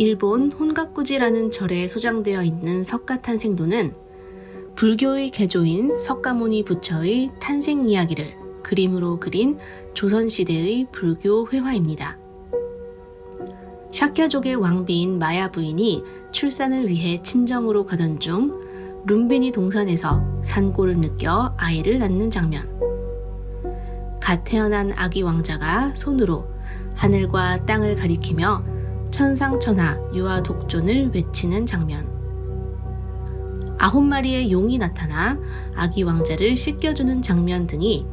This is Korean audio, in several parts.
일본 혼각구지라는 절에 소장되어 있는 석가 탄생도는 불교의 개조인 석가모니 부처의 탄생 이야기를 그림으로 그린 조선시대의 불교 회화입니다. 샤캬족의 왕비인 마야 부인이 출산을 위해 친정으로 가던 중 룸비니 동산에서 산골을 느껴 아이를 낳는 장면. 갓 태어난 아기 왕자가 손으로 하늘과 땅을 가리키며 천상천하 유아 독존을 외치는 장면. 아홉 마리의 용이 나타나 아기 왕자를 씻겨주는 장면 등이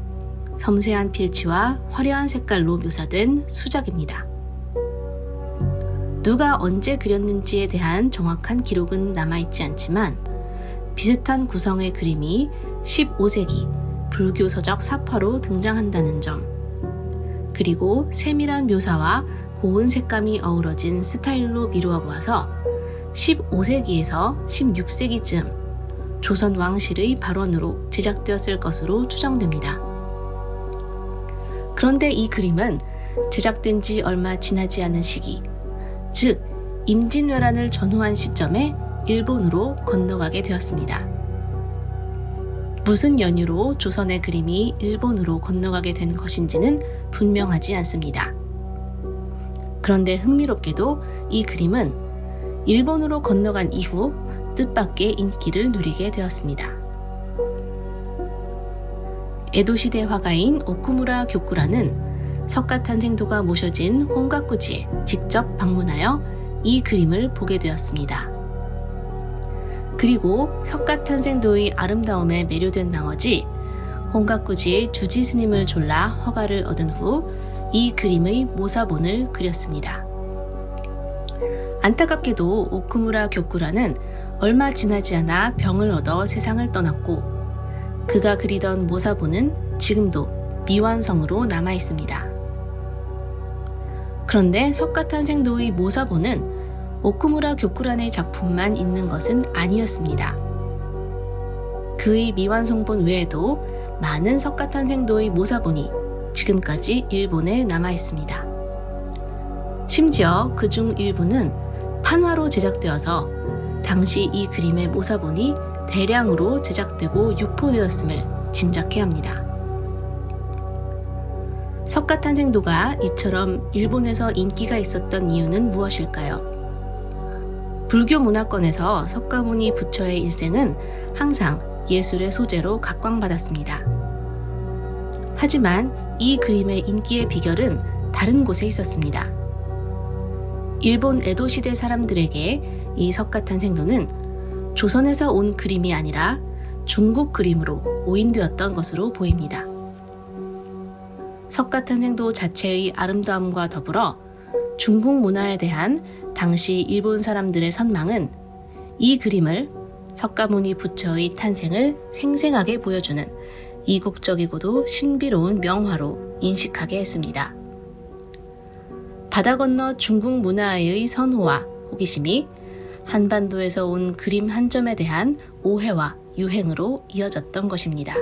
섬세한 필치와 화려한 색깔로 묘사된 수작입니다. 누가 언제 그렸는지에 대한 정확한 기록은 남아있지 않지만 비슷한 구성의 그림이 15세기 불교 서적 사파로 등장한다는 점, 그리고 세밀한 묘사와 고운 색감이 어우러진 스타일로 미루어 보아서 15세기에서 16세기쯤 조선 왕실의 발원으로 제작되었을 것으로 추정됩니다. 그런데 이 그림은 제작된 지 얼마 지나지 않은 시기, 즉 임진왜란을 전후한 시점에 일본으로 건너가게 되었습니다. 무슨 연유로 조선의 그림이 일본으로 건너가게 된 것인지는 분명하지 않습니다. 그런데 흥미롭게도 이 그림은 일본으로 건너간 이후 뜻밖의 인기를 누리게 되었습니다. 에도시대 화가인 오쿠무라 교쿠라는 석가 탄생도가 모셔진 홍가꾸지에 직접 방문하여 이 그림을 보게 되었습니다. 그리고 석가 탄생도의 아름다움에 매료된 나머지 홍가꾸지의 주지 스님을 졸라 허가를 얻은 후 이 그림의 모사본을 그렸습니다. 안타깝게도 오쿠무라 교쿠라는 얼마 지나지 않아 병을 얻어 세상을 떠났고 그가 그리던 모사본은 지금도 미완성으로 남아 있습니다. 그런데 석가탄생도의 모사본은 오쿠무라 교쿠란의 작품만 있는 것은 아니었습니다. 그의 미완성본 외에도 많은 석가탄생도의 모사본이 지금까지 일본에 남아 있습니다. 심지어 그중 일부는 판화로 제작되어서 당시 이 그림의 모사본이 대량으로 제작되고 유포되었음을 짐작해야 합니다. 석가탄생도가 이처럼 일본에서 인기가 있었던 이유는 무엇일까요? 불교 문화권에서 석가모니 부처의 일생은 항상 예술의 소재로 각광받았습니다. 하지만 이 그림의 인기의 비결은 다른 곳에 있었습니다. 일본 에도 시대 사람들에게 이 석가탄 생도는 조선에서 온 그림이 아니라 중국 그림으로 오인되었던 것으로 보입니다. 석가탄 생도 자체의 아름다움과 더불어 중국 문화에 대한 당시 일본 사람들의 선망은 이 그림을 석가모니 부처의 탄생을 생생하게 보여주는 이국적이고도 신비로운 명화로 인식하게 했습니다. 바다 건너 중국 문화의 선호와 호기심이 한반도에서 온 그림 한 점에 대한 오해와 유행으로 이어졌던 것입니다.